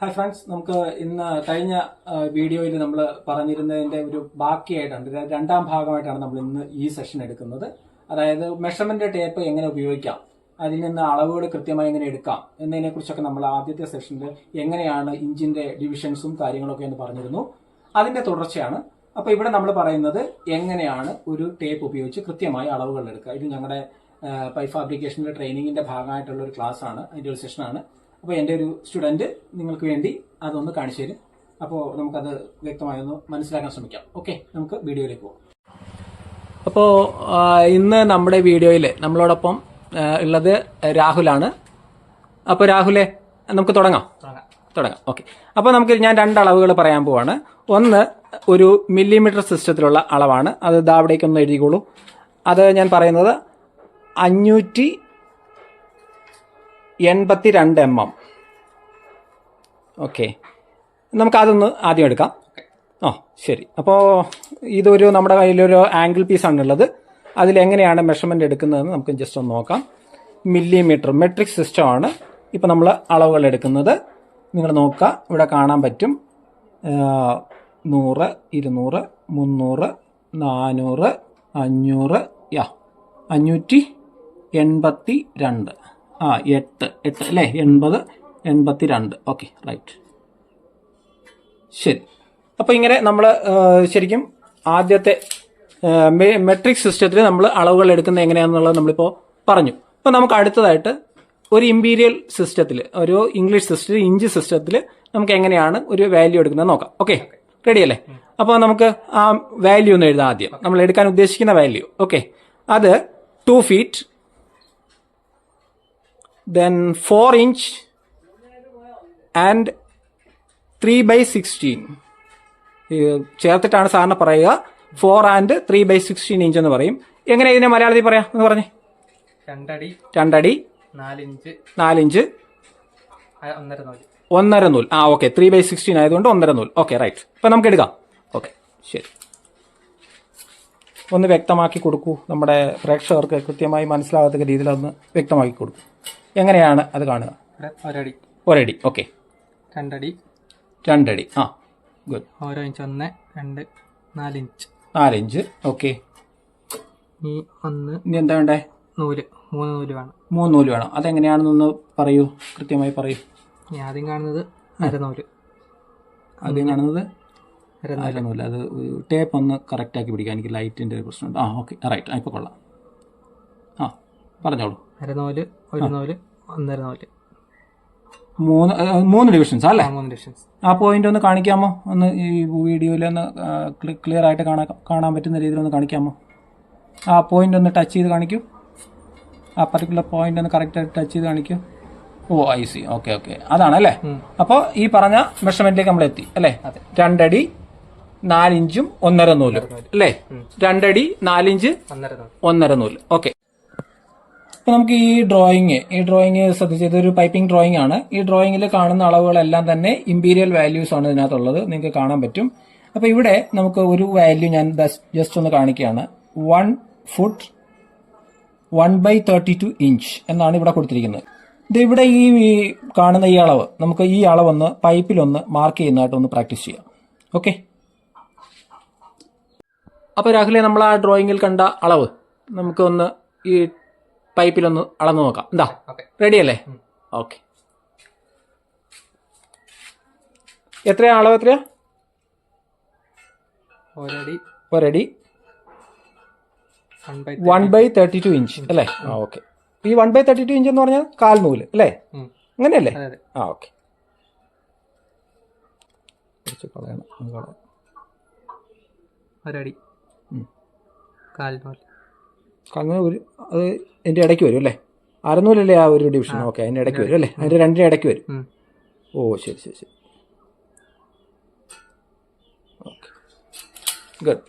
Hi friends നമുക്ക് ഇന്ന് കഴിഞ്ഞ വീഡിയോയിൽ നമ്മൾ പറഞ്ഞിരുന്നതിന്റെ ഒരു ബാക്കിയായിട്ടാണ് രണ്ടാം ഭാഗമായിട്ടാണ് നമ്മൾ ഇന്ന് ഈ സെഷൻ എടുക്കുന്നത്. അതായത് മെഷർമെന്റ് ടേപ്പ് എങ്ങനെ ഉപയോഗിക്കാം അതിൽ നിന്ന് അളവുകൾ കൃത്യമായി എങ്ങനെ എടുക്കാം എന്നതിനെക്കുറിച്ചൊക്കെ നമ്മൾ ആദ്യത്തെ സെഷനിൽ എങ്ങനെയാണ് ഇഞ്ചിന്റെ ഡിവിഷൻസും കാര്യങ്ങളൊക്കെ എന്ന് പറഞ്ഞിരുന്നു. അതിന്റെ തുടർച്ചയാണ്. അപ്പോൾ ഇവിടെ നമ്മൾ പറയുന്നത് എങ്ങനെയാണ് ഒരു ടേപ്പ് ഉപയോഗിച്ച് കൃത്യമായി അളവുകൾ എടുക്കുക. ഇത് ഞങ്ങളുടെ പൈ ഫാബ്രിക്കേഷന്റെ ട്രെയിനിങ്ങിന്റെ ഭാഗമായിട്ടുള്ള ഒരു ക്ലാസ് ആണ്. അതിന്റെ ഒരു സെഷനാണ് അപ്പോൾ എന്റെ ഒരു സ്റ്റുഡന്റ് നിങ്ങൾക്ക് വേണ്ടി അതൊന്ന് കാണിച്ചു തരും. അപ്പോൾ നമുക്കത് വ്യക്തമായി ഒന്ന് മനസ്സിലാക്കാൻ ശ്രമിക്കാം. ഓക്കെ നമുക്ക് വീഡിയോയിലേക്ക് പോകാം. അപ്പോൾ ഇന്ന് നമ്മുടെ വീഡിയോയിൽ നമ്മളോടൊപ്പം ഉള്ളത് രാഹുലാണ്. അപ്പോൾ രാഹുലെ നമുക്ക് തുടങ്ങാം. തുടങ്ങാം. ഓക്കെ അപ്പോൾ നമുക്ക് ഞാൻ രണ്ട് അളവുകൾ പറയാൻ പോവാണ്. ഒന്ന് ഒരു മില്ലിമീറ്റർ സിസ്റ്റത്തിലുള്ള അളവാണ്. അത് ദാവിടേക്കൊന്ന് എഴുതിക്കോളൂ. അത് ഞാൻ പറയുന്നത് അഞ്ഞൂറ്റി എൺപത്തി രണ്ട് എം എം. ഓക്കെ. നമുക്കതൊന്ന് ആദ്യം എടുക്കാം. ആ ശരി. അപ്പോൾ ഇതൊരു നമ്മുടെ കയ്യിലൊരു ആംഗിൾ പീസാണുള്ളത് അതിലെങ്ങനെയാണ് മെഷർമെന്റ് എടുക്കുന്നതെന്ന് നമുക്ക് ജസ്റ്റ് ഒന്ന് നോക്കാം. മില്ലിമീറ്റർ മെട്രിക് സിസ്റ്റമാണ് ഇപ്പോൾ നമ്മൾ അളവുകൾ എടുക്കുന്നത്. നിങ്ങൾ നോക്കുക. ഇവിടെ കാണാൻ പറ്റും. നൂറ് ഇരുന്നൂറ് മുന്നൂറ് നാനൂറ് അഞ്ഞൂറ് യാ അഞ്ഞൂറ്റി എൺപത്തി രണ്ട്. ആ എട്ട്. എട്ട് അല്ലേ? എൺപത്. എൺപത്തി രണ്ട് ഓക്കെ റൈറ്റ് ശരി. അപ്പോൾ ഇങ്ങനെ നമ്മൾ ശരിക്കും ആദ്യത്തെ മെട്രിക് സിസ്റ്റത്തിൽ നമ്മൾ അളവുകൾ എടുക്കുന്നത് എങ്ങനെയാണെന്നുള്ളത് നമ്മളിപ്പോൾ പറഞ്ഞു. അപ്പോൾ നമുക്ക് അടുത്തതായിട്ട് ഒരു ഇമ്പീരിയൽ സിസ്റ്റത്തിൽ ഒരു ഇംഗ്ലീഷ് സിസ്റ്റത്തിൽ ഇഞ്ച് സിസ്റ്റത്തിൽ നമുക്ക് എങ്ങനെയാണ് ഒരു വാല്യൂ എടുക്കുന്നത് നോക്കാം. ഓക്കെ റെഡി അല്ലേ? അപ്പോൾ നമുക്ക് ആ വാല്യൂ ഒന്ന് എഴുതാം ആദ്യം. നമ്മൾ എടുക്കാൻ ഉദ്ദേശിക്കുന്ന വാല്യൂ ഓക്കെ അത് two feet then 4 inch and 3 by 16 ചേർത്തിട്ടാണ് സാറിന് പറയുക. Four and three by sixteen inch എന്ന് പറയും. എങ്ങനെ ഇതിനെ മലയാളത്തിൽ പറയാം? എന്ന് പറഞ്ഞു. രണ്ടടി രണ്ടടി നാലിഞ്ച് നാലിഞ്ച് ഒന്നര നൂൽ ഒന്നര നൂൽ ആ ഓക്കെ ത്രീ ബൈ സിക്സ്റ്റീൻ ആയതുകൊണ്ട് ഒന്നര നൂൽ ഓക്കെ റൈറ്റ് ഇപ്പം നമുക്ക് എടുക്കാം. ഓക്കെ ശരി. ഒന്ന് വ്യക്തമാക്കി കൊടുക്കൂ. നമ്മുടെ പ്രേക്ഷകർക്ക് കൃത്യമായി മനസ്സിലാകത്തക്ക രീതിയിൽ ഒന്ന് വ്യക്തമാക്കി കൊടുക്കൂ. എങ്ങനെയാണ് അത് കാണുക? ഒരടി. ഒരടി. ഓക്കെ രണ്ടടി. രണ്ടടി. ആ ഗുഡ് ഓരോ ഇഞ്ച് ഒന്ന് രണ്ട് നാലിഞ്ച് ഇഞ്ച് ഓക്കെ ഈ ഒന്ന് ഇനി എന്താ വേണ്ടേ? നൂൽ. മൂന്ന് നൂൽ വേണം. മൂന്ന് നൂൽ വേണം. അതെങ്ങനെയാണെന്നൊന്ന് പറയൂ. കൃത്യമായി പറയൂ. ഞാൻ ആദ്യം കാണുന്നത് അരനൂൽ ആദ്യം കാണുന്നത് അരനൂൽ അരനൂൽ അത് ടേപ്പ് ഒന്ന് കറക്റ്റാക്കി പിടിക്കാൻ എനിക്ക് ലൈറ്റിന്റെ ഒരു പ്രശ്നമുണ്ട്. ആ ഓക്കെ റൈറ്റ് ഇപ്പോൾ കൊള്ളാം. ആ പറഞ്ഞോളൂ. അരനൂൽ ഒരു നൂൽ ഒന്നര നൂൽ. മൂന്ന് മൂന്ന് ഡിവിഷൻസ് അല്ലേ? മൂന്ന് ഡിവിഷൻസ് ആ പോയിന്റ് ഒന്ന് കാണിക്കാമോ? ഒന്ന് ഈ വീഡിയോയിൽ ഒന്ന് ക്ലിയർ ആയിട്ട് കാണാൻ കാണാൻ പറ്റുന്ന രീതിയിൽ ഒന്ന് കാണിക്കാമോ? ആ പോയിന്റ് ഒന്ന് ടച്ച് ചെയ്ത് കാണിക്കൂ. ആ പർട്ടിക്കുലർ പോയിന്റ് ഒന്ന് കറക്റ്റായിട്ട് ടച്ച് ചെയ്ത് കാണിക്കൂ. Oh I see okay okay അതാണ് അല്ലേ അപ്പോൾ ഈ പറഞ്ഞ മെഷർമെന്റിലേക്ക് നമ്മൾ എത്തി അല്ലേ? രണ്ടടി നാലിഞ്ചും ഒന്നര നൂൽ അല്ലേ? രണ്ടടി നാലിഞ്ച് ഒന്നര നൂൽ. ഒന്നര നൂൽ. ഓക്കെ അപ്പൊ നമുക്ക് ഈ ഡ്രോയിങ് ഈ ഡ്രോയിങ് ശ്രദ്ധിച്ച് ഇതൊരു പൈപ്പിംഗ് ഡ്രോയിങ് ആണ്. ഈ ഡ്രോയിങ്ങിൽ കാണുന്ന അളവുകളെല്ലാം തന്നെ ഇമ്പീരിയൽ വാല്യൂസ് ആണ് ഇതിനകത്തുള്ളത്. നിങ്ങൾക്ക് കാണാൻ പറ്റും. അപ്പൊ ഇവിടെ നമുക്ക് ഒരു വാല്യൂ ഞാൻ ജസ്റ്റ് ഒന്ന് കാണിക്കുകയാണ്. One foot one by thirty two inch എന്നാണ് ഇവിടെ കൊടുത്തിരിക്കുന്നത്. ഇത് ഇവിടെ ഈ കാണുന്ന ഈ അളവ് നമുക്ക് ഈ അളവൊന്ന് പൈപ്പിലൊന്ന് മാർക്ക് ചെയ്യുന്നതായിട്ട് ഒന്ന് പ്രാക്ടീസ് ചെയ്യാം. ഓക്കെ അപ്പോൾ രാഹുലെ നമ്മൾ ആ ഡ്രോയിങ്ങിൽ കണ്ട അളവ് നമുക്കൊന്ന് ഈ പൈപ്പിലൊന്ന് അളന്ന് നോക്കാം. എന്താ റെഡിയല്ലേ? റെഡി അല്ലേ ഓക്കെ. എത്രയാ അളവ് എത്രയാ? ഒരടി. ഒരടി. One by thirty two inch അല്ലേ? ആ ഓക്കെ. ഈ one by thirty two inch എന്ന് പറഞ്ഞാൽ കാൽ നൂൽ അല്ലേ. അങ്ങനെയല്ലേ? ആ ഓക്കെ. ഒരടി. കാൽ നൂൽ. അങ്ങനെ ഒരു അത് എന്റെ ഇടയ്ക്ക് വരും അല്ലേ? അറുന്നൂലല്ലേ ആ ഒരു ഡിവിഷൻ ഓക്കെ അതിന്റെ ഇടയ്ക്ക് വരും അല്ലേ? അതിന്റെ രണ്ടിന്റെ ഇടയ്ക്ക് വരും. ഓ ശരി ശരി ശരി. Okay good